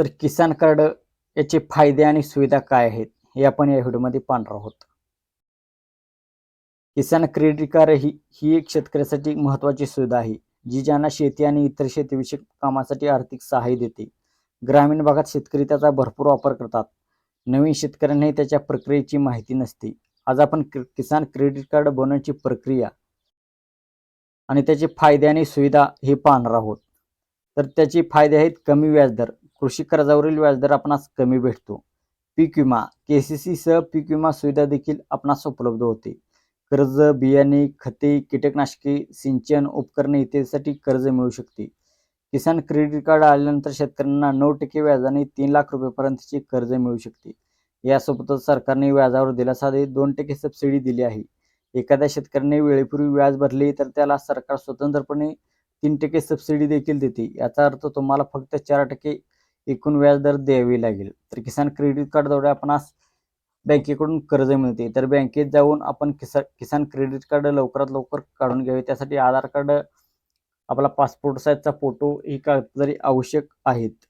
तर किसान कार्ड याचे फायदे आणि सुविधा काय आहेत हे आपण या व्हिडिओमध्ये पाहणार आहोत. किसान क्रेडिट कार्ड ही ही एक शेतकऱ्यासाठी महत्त्वाची सुविधा आहे जी ज्यांना शेती आणि इतर शेतीविषयक कामासाठी आर्थिक सहाय्य देते. ग्रामीण भागात शेतकरी त्याचा भरपूर वापर करतात. नवीन शेतकऱ्यांनाही त्याच्या प्रक्रियेची माहिती नसते. आज आपण किसान क्रेडिट कार्ड बनवण्याची प्रक्रिया आणि त्याचे फायदे आणि सुविधा हे पाहणार आहोत. तर त्याचे फायदे आहेत कमी व्याजदर कृषी कर्जावरील व्याजदर आपणास कमी भेटतो. पीक विमा के सी सी सह पीक विमा सुविधा देखील आपणास उपलब्ध होते. कर्ज बियाणे खते कीटकनाशके सिंचन उपकरणे इत्यादीसाठी कर्ज मिळू शकते. किसान क्रेडिट कार्ड आल्यानंतर शेतकऱ्यांना नऊ टक्के व्याजाने तीन लाख रुपयेपर्यंतचे कर्ज मिळू शकते. यासोबतच सरकारने व्याजावर दिलासा देत दोन टक्के सबसिडी दिली आहे. एखाद्या शेतकऱ्याने वेळेपूर्वी व्याज भरले तर त्याला सरकार स्वतंत्रपणे तीन टक्के सबसिडी देखील देते. याचा अर्थ तुम्हाला फक्त चार टक्के एकूण व्याज दर द्यावी लागेल. तर किसान क्रेडिट कार्डद्वारे आज बँकेकडून कर्ज मिळते. तर बँकेत जाऊन आपण किसा किसान क्रेडिट कार्ड लवकरात लवकर काढून घ्यावे. त्यासाठी आधार कार्ड आपला पासपोर्ट साईजचा फोटो ही कागदपत्रे आवश्यक आहेत.